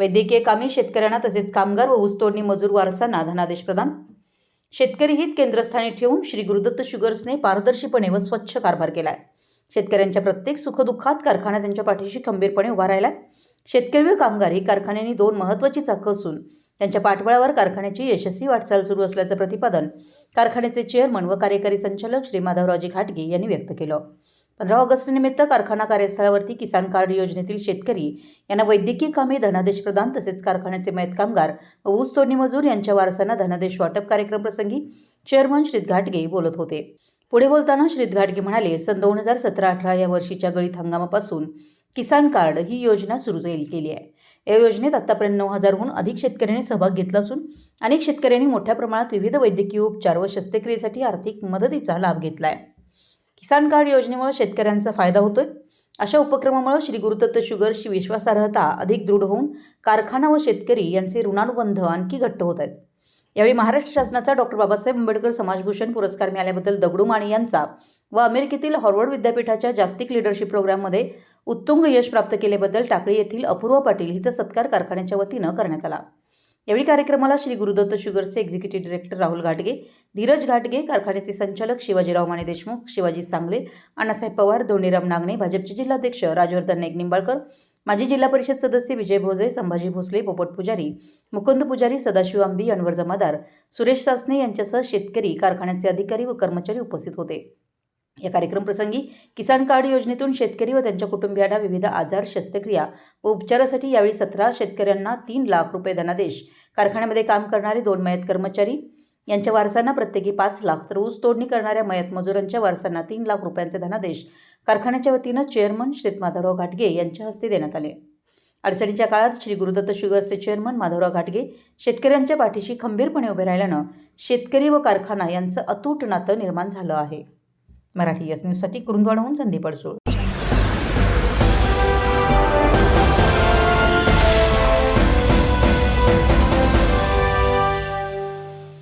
वैद्यकीय कामे शेतकऱ्यांना तसेच कामगार व ऊसतोडणी मजूर वारसांना धनादेश प्रदान. शेतकरी हित केंद्रस्थानी ठेवून श्री गुरुदत्त शुगर्सने पारदर्शीपणे व स्वच्छ कारभार केला आहे शेतकऱ्यांच्या प्रत्येक सुखदुःखात कारखाना त्यांच्या पाठीशी खंबीरपणे उभा राहिलाय. शेतकरी व कामगार ही कारखान्यांनी दोन महत्त्वाची चाकं असून त्यांच्या पाठबळावर कारखान्याची यशस्वी वाटचाल सुरू असल्याचं प्रतिपादन कारखान्याचे चेअरमन व कार्यकारी संचालक श्री माधवरावजी घाटगे यांनी व्यक्त केलं. पंधरा ऑगस्ट निमित्त कारखाना कार्यस्थळावरती किसान कार्ड योजनेतील शेतकरी यांना वैद्यकीय कामे धनादेश प्रदान तसेच कारखान्याचे मयत कामगार व ऊस तोडणी मजूर यांच्या वारसांना धनादेश वाटप कार्यक्रम प्रसंगी चेअरमन श्रीत घाटगे बोलत होते. पुढे बोलताना श्रीत घाटगे म्हणाले सन दोन हजार सतरा अठरा या वर्षीच्या गळीत हंगामापासून किसान कार्ड ही योजना सुरू जाईल केली आहे. या योजनेत आतापर्यंत नऊ हजारहून अधिक शेतकऱ्यांनी सहभाग घेतला असून अनेक शेतकऱ्यांनी मोठ्या प्रमाणात विविध वैद्यकीय उपचार व शस्त्रक्रियेसाठी आर्थिक मदतीचा लाभ घेतला आहे. किसान कार्ड योजनेमुळे शेतकऱ्यांचा फायदा होतोय. अशा उपक्रमामुळे श्री गुरुदत्त शुगर्सची विश्वासार्हता अधिक दृढ होऊन कारखाना व शेतकरी यांचे ऋणानुबंध आणखी घट्ट होत आहेत. यावेळी महाराष्ट्र शासनाचा डॉक्टर बाबासाहेब आंबेडकर समाजभूषण पुरस्कार मिळाल्याबद्दल दगडू माने यांचा व अमेरिकेतील हॉर्वर्ड विद्यापीठाच्या जागतिक लिडरशिप प्रोग्राममध्ये उत्तुंग यश प्राप्त केल्याबद्दल टाकळी येथील अपूर्व पाटील हिचा सत्कार कारखान्याच्या वतीनं करण्यात आला. यावेळी कार्यक्रमाला श्री गुरुदत्त शुगरचे एक्झिक्युटिव्ह डिरेक्टर राहुल घाटगे धीरज घाटगे कारखान्याचे संचालक शिवाजीराव माने देशमुख शिवाजी सांगले अण्णासाहेब पवार धोंडीराम नागणे भाजपचे जिल्हाध्यक्ष राजवर्धन नाईक निंबाळकर माजी जिल्हा परिषद सदस्य विजय भोजे संभाजी भोसले पोपट पुजारी मुकुंद पुजारी सदाशिव आंबी अनवर जमादार सुरेश सासने यांच्यासह शेतकरी कारखान्याचे अधिकारी व कर्मचारी उपस्थित होते. या कार्यक्रम प्रसंगी किसान कार्ड योजनेतून शेतकरी व त्यांच्या कुटुंबियांना विविध आजार शस्त्रक्रिया व उपचारासाठी यावेळी सतरा शेतकऱ्यांना तीन लाख रुपये धनादेश. कारखान्यामध्ये काम करणारे दोन मयत कर्मचारी यांच्या वारसांना प्रत्येकी पाच लाख तर ऊस तोडणी करणाऱ्या मयत मजुरांच्या वारसांना तीन लाख रुपयांचे धनादेश. कारखान्याच्या वतीनं चेअरमन श्रीत माधवराव घाटगे यांच्या हस्ते देण्यात आले. अडचणीच्या काळात श्री गुरुदत्त शुगर्सचे चेअरमन माधवराव घाटगे शेतकऱ्यांच्या पाठीशी खंबीरपणे उभे राहिल्यानं शेतकरी व कारखाना यांचं अतूट नातं निर्माण झालं आहे. मराठी एस न्यूजसाठी कुरुंदवाडहून संदीप अडसूळ.